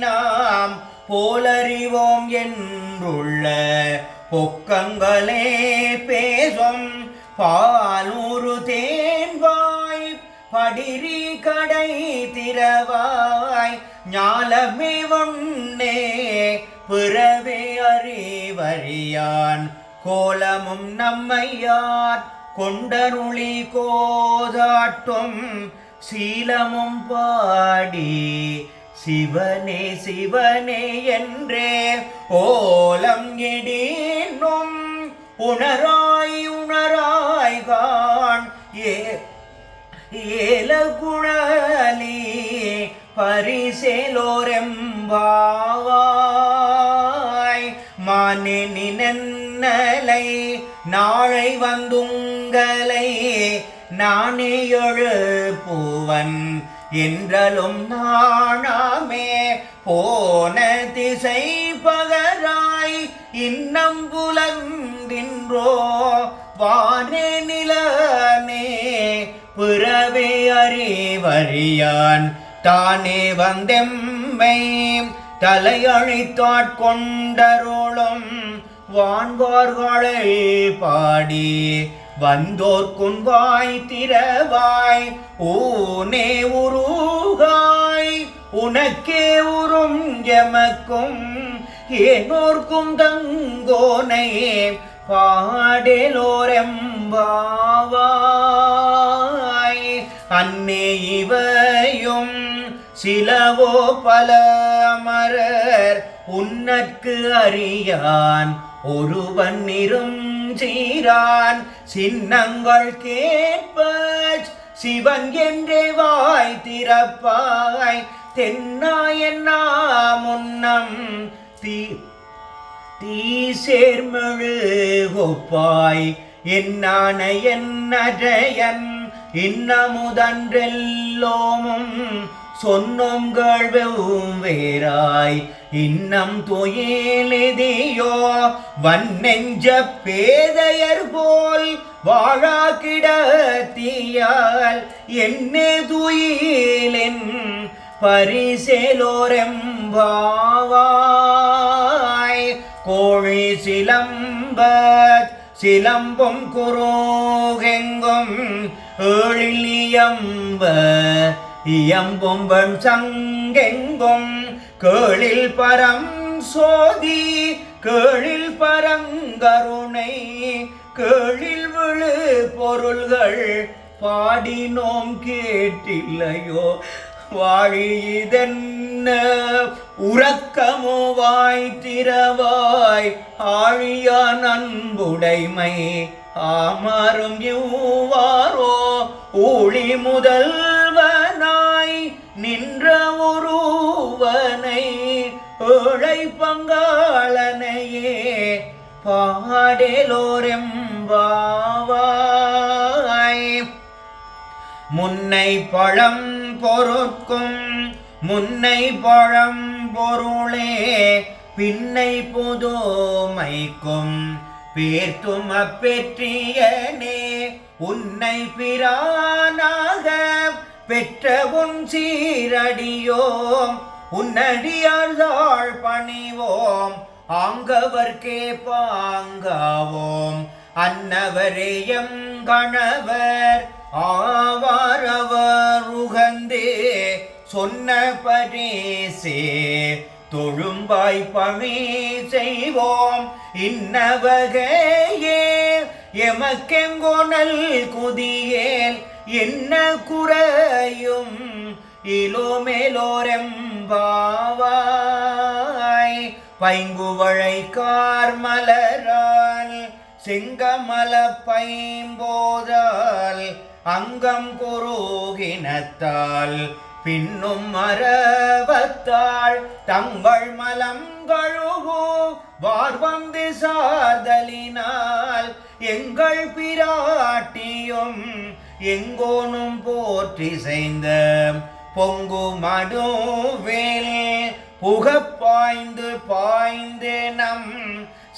நாம் போலறிவோம் என்றுள்ள பொக்கங்களே பேசும் பாலூரு தேன்வாய் படிரி கடை திறவாய் ஞாலமே வண்ணே பிறவே அறிவறியான் கோலமும் நம்மையார் கொண்டருளி கோதாட்டும் சீலமும் பாடி சிவனே சிவனே என்றே ஓலம் எடீனும் உணராய் உணராய் காண். ஏல குழலி பரிசேலோரெம்பாவாய். மானே நினலை நாளை வந்துங்களை நானே எழுப்புவன். என்றலும் நாணாமே போன திசை பகராய் இன்னம் புலந்தின்றோ வானே நிலனே பிறவே அறிவறியான். தானே வந்தெம்மை தலையழித்தாட்கொண்டருளும் வான்வார்களை பாடி வந்தோர்க்குன் வாய் திறவாய் ஊனே உருகாய் உனக்கே உறும் எமக்கும் ஏனோர்க்கும் தங்கோனை பாடலோரெம்பாவாய். அன்னே இவையும் சிலவோ பல அமரர் உன்னற்கு அறியான். ஒருவன் இருஞ்சீரான் சின்னங்கள் கேட்ப சிவன் என்றே வாய் திறப்பாய். தென்னாயன்னா முன்னம் தீ தீ சேர்மழு ஒப்பாய். என்னான என்னஜயன் இன்னமுதன்றெல்லோமும் சொன்னோங்கள் வெவும் வேறாய். இன்னம் துயிலெதியோ வன்னெஞ்ச பேதையர் போல் வாழா கிடத்தியால் என்னே துயிலின் பரிசேலோரெம்பாவாய். கோழி சிலம்ப சிலம்பும் குரோகெங்கும் ஏழிலியம்ப இயம்பும் சங்கெங்கும் கேளில் பரம் சோதி கேளில் பரங்கருணை கேளில் விழு பொருள்கள் பாடினோம் கேட்டில்லையோ? வாழியதென்ன உறக்கமோ வாய் திறவாய் ஆழியான் அன்புடைமை ஆமரும் யூவாரோ ஊழி முதல் நின்ற ஒருவனை உழை பங்காளனையே பாடேலோரெம்பாவாய். முன்னை பழம் பொருட்கும் முன்னை பழம் பொருளே பின்னை புதுமைக்கும் பேர்த்தும் அப்பெற்றியனே உன்னை பிரானாக பெற்ற உன் சீரடியோம் உன்னடியாழ்தாள் பணிவோம் ஆங்கவர்க்கே பாங்காவோம் அன்னவரேயம் கணவர் ஆவாரவர் உகந்தே சொன்ன பரிசே தொழும்பாய் பழி செய்வோம் இன்னவகையே எமக்கெங்கோனல் குதியேல் என்ன குறையும் இலோமேலோரெம்பாவாய் பைங்குவழை கார்மலரால் செங்கமல பைம்போதால் அங்கம் குரோகினத்தால் பின்னும் மரவத்தாள் தங்கள் மலம் கழுவோ வார்வந்து சார்தலினால் எங்கள் பிராட்டியும் எங்கோனும் போற்றி செய்த பொங்கு மடுவேல் புகப்பாய்ந்து பாய்ந்து நம்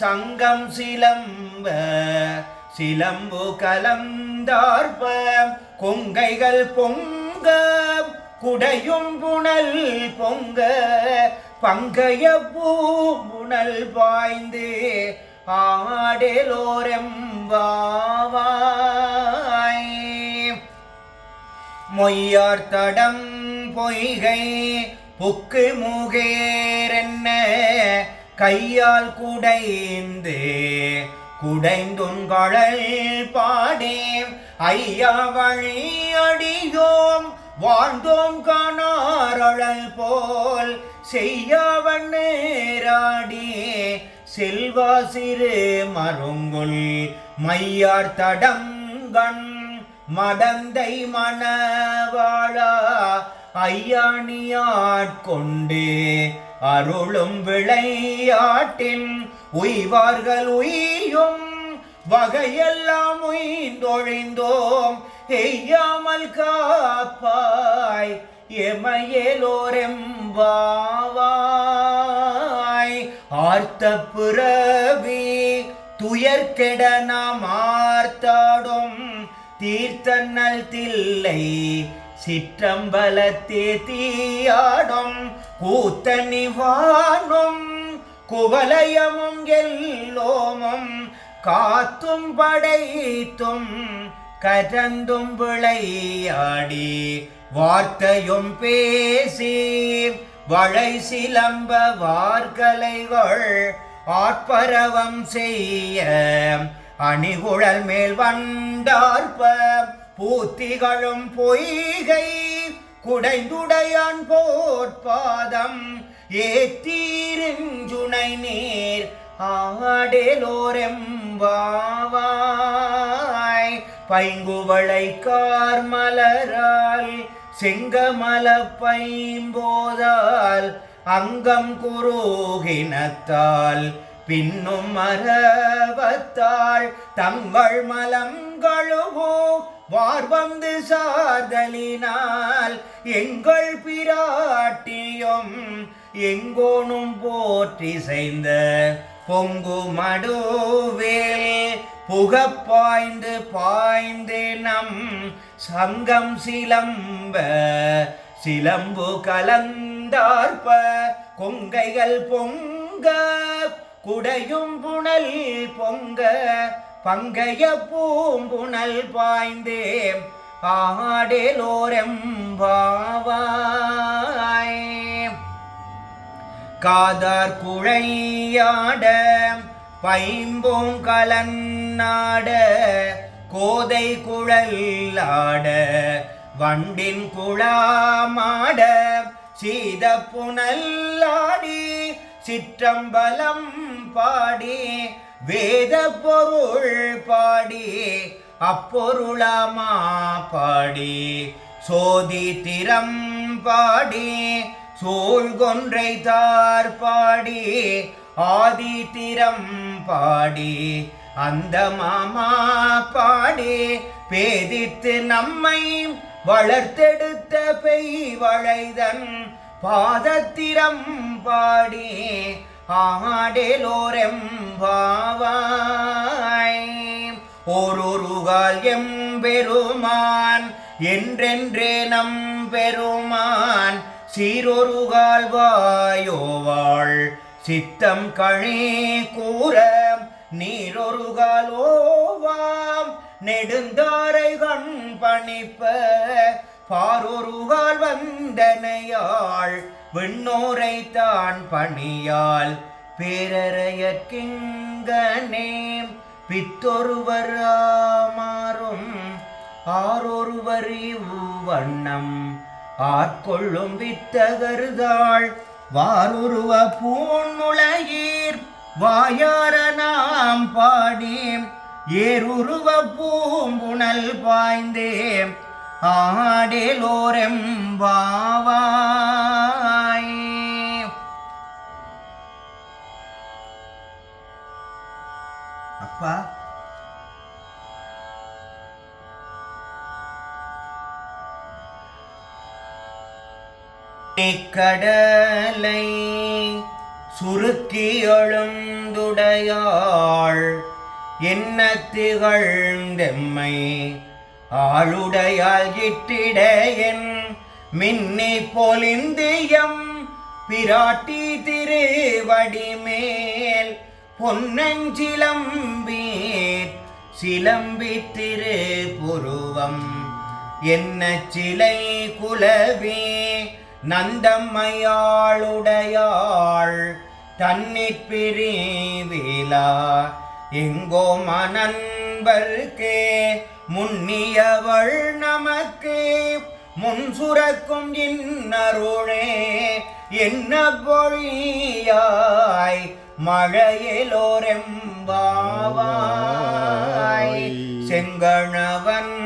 சங்கம் சிலம்ப சிலம்பு கலந்தார்ப கொங்கைகள் பொங்க குடையும் புனல் பொங்க பங்கைய பூமுனல் பாய்ந்து ஆடலோரம் வாவாய். மொய்யார் தடம் பொய்கை புக்கு முகேரென்ன கையால் குடைந்து குடைந்துண்கழல் பாடேம் ஐயா வழி அடியோம் வாழ்ந்தோம் காணாரழல் போல் செய்யாவன் நேராடி செல்வா சிறு மருங்குள் மையார் தடங்கண் மடந்தை மணவாழா ஐயாணியாட்கொண்டு அருளும் விளையாட்டின் உய்வார்கள் உய்யும் வகையெல்லாம் உய்ந்தொழிந்தோம் எய்யாமல் காப்பாய் எமையலோரெம்பாவாய். ஆர்த்த பிறவி துயர்கெட நாம் ஆர்த்தாடும். தீர்த்தன்னல் தில்லை சிற்றம்பலத்தே தீயாடும். கூத்தனிவானும் குவலயமும் எல்லோமும் காத்தும் படைத்தும் கரந்தும் விளையாடி வார்த்தையும் பேசி வளை சிலம்ப வார்கலைகள் ஆட்பரவம் செய்ய அணிகுழல் மேல் வண்டார்ப பூத்திகளும் பொய்கை குடைந்துடையான் போற்பாதம் ஏத்தீருஞ்சுனை நீர் ஆடேலோரெம்பாவாய். பைங்குவளை கார்மலரால் செங்கமல பைம்போதால் அங்கம் குரோகினத்தால் பின்னும் மரவத்தாள் தங்கள் மலங்களுவோ வார்வந்து சார்தலினால் எங்கள் பிராட்டியும் எங்கோனும் போற்றி செய்த பொங்கு மடுவேல் புகப்பாய்ந்து பாய்ந்து நம் சங்கம் சிலம்ப சிலம்பு கலந்தார்ப கொங்கைகள் பொங்க குடையும் புனல் பொங்க பங்கைய பூம்புணல் பாய்ந்தே ஆடேலோரெம்பாவாய் காதார் குழையாட பைம்போம் பைம்பூங்கலன்னாட கோதை குழலாட வண்டின் குழாமாட சீத புனல்லாடி சிற்றம்பலம் பாடி வேத பொருள் பாடி அப்பொருளமா பாடி சோதி திறம் பாடி சூழ்கொன்றை தார் பாடி ஆதி திறம் பாடி அந்த மாமா பாடி பேதித்து நம்மை வளர்த்தெடுத்த பெய் வளைதன் பாதத்திரம் பாடி ஆடேலோரெம்பாவாய் ஓரொருகால் எம்பெருமான் என்றென்றே நம் பெருமான் சீரொருகால் வாயோவாள் சித்தம் கழி கூற நீரொருகால் ஓவாம் நெடுந்தாரை கண் பணிப்ப பாரொருகால் வந்தனையாள். விண்ணோரை தான் பணியால் பேரறையற்கிங்கனே பித்தொருவர் ஆமாறும். ஆரொருவர் இவ்வண்ணம். ஆட்கொள்ளும் வித்தகருதாள் வாருருவ பூண்முளையீர் வாயார நாம் பாடேம் ஏருருவ பூம்புணல் பாய்ந்தேம் ஆடேலோரெம் ஆடேலோரெம்பாவாய் கடலை சுருக்கி எழுந்துடையாள் என்ன திகழ்ந்தெம்மை? ஆளுடையால் இட்டிட என் மின்னி பொலிந்தியம் பிராட்டி திருவடிமேல். பொன்னஞ்சிலம்பீர் சிலம்பி திருப்புருவம் என்ன சிலை குலவே நந்தம்மையாளுடையாள் தன்னிற் பிரிவிலா. எங்கோ மனன்பர்க்கே முன்னியவள் நமக்கு முன் சுரக்கும் இன்னருளே என்ன பொழியாய் மழையிலோரெம்பாவாய் செங்கணவன்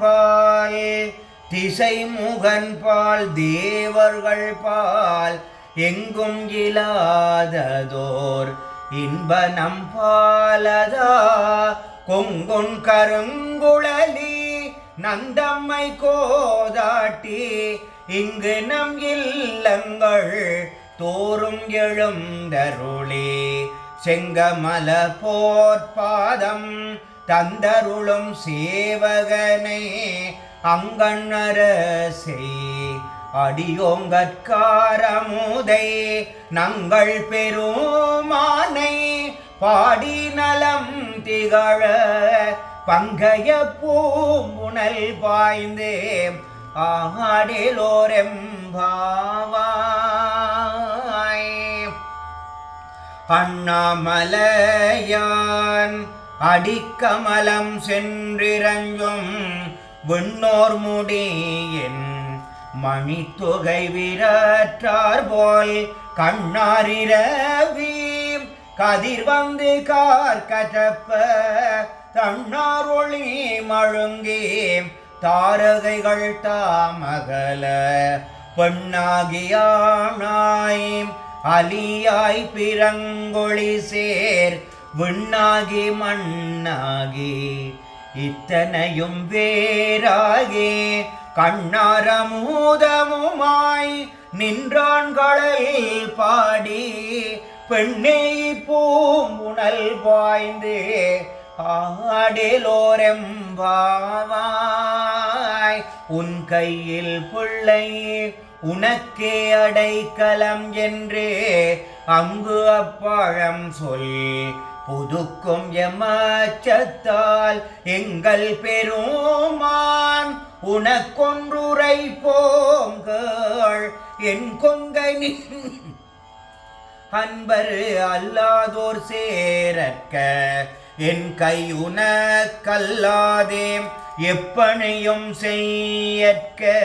பால் திசைமுகன் பால் தேவர்கள் பால் எங்கும் இலாததோர் இன்ப நம்பாலதா கொங்குன் கருங்குழலி நந்தம்மை கோதாட்டி இங்கு நம் இல்லங்கள் தோறும் எழுந்தருளே. செங்கமல போற்பாதம் தந்தருளும் சேவகனே. அங்கண்ணரசே அடியோங்கற்காரமுதை நங்கள் பெருமானை பாடி நலம் திகழ பங்கைய பூமுனல் பாய்ந்தே ஆடிலோரெம்பாவாய். அண்ணாமலையான் அடிக்கமலம் சென்றிரஞ்சும் விண்ணோர் முடியின் மணித்தொகை விரற்றார் போல் கண்ணாரிரவி கதிர் வந்து கார் கற்றப்ப தன்னார் ஒளி மழுங்கி தாரகைகள் தாமகல பெண்ணாகியானாய் அலியாய் பிறங்கொழி சேர் விண்ணாகி மண்ணாகி இத்தனையும் வேறாகி கண்ணாரமூதமுமாய் நின்றான்களை பாடி பெண்ணை பூமுனல் பாய்ந்து ஆடலோரெம்பாவாய். உன் கையில் பிள்ளை உனக்கே அடைக்கலம் என்று அங்கு அப்பழம் சொல் புதுக்கும் எமச்சத்தால் எங்கள் பெருமான் உனக்கொன்றுரை போங்கள். என் கொங்கை அன்பர் அல்லாதோர் சேரற்க. என் கை உனக்கல்லாதே எப்பனையும் செய்யற்க.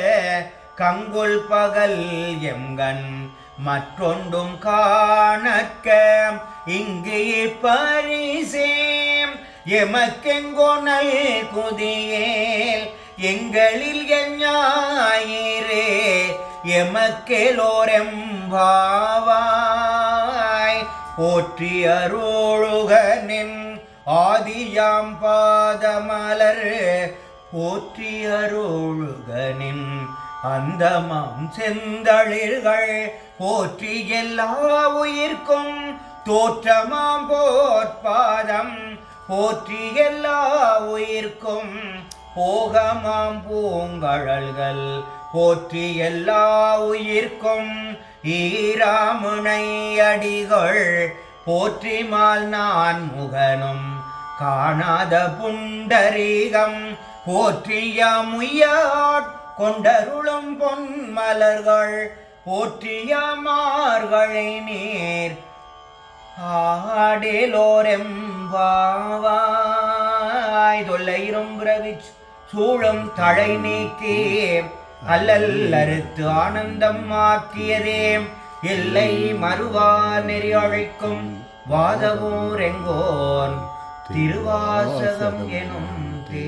கங்குல் பகல் எங்கன் மற்றொன்றும் காணக்க இங்கு பரிசேம் எமக்கெங்கோ நல் குதியேல். எங்களில் என் எமக்கெலோரெம் பாவாய் போற்றி அருளுகனின் ஆதியாம் பாதமலர். போற்றி அருளுகனின் அந்தமாம் செந்தளிர்கள் போற்றி எல்லா உயிர்க்கும் தோற்றமாம் போற்பாதம். போற்றி எல்லா உயிர்க்கும் போகமாம் பூங்கழல்கள். போற்றி எல்லா உயிர்க்கும் ஈராமுனை அடிகள். போற்றிமால் நான் முகனும் காணாத புண்டரீகம். போற்றிய முய்யாட் கொண்டருளும் பொன்மலர்கள் போற்றிய மார்களை நீர் ஆடேலோரெம்பாவாய் தொல்லையிரும் பிரவிச் சூழும் தழை நீக்கி அல்லல் அறுத்து ஆனந்தம் ஆக்கியதே. எல்லை மறுவார் நெறி அழைக்கும் வாதவூர் எங்கோன். திருவாசகம் எனும் தே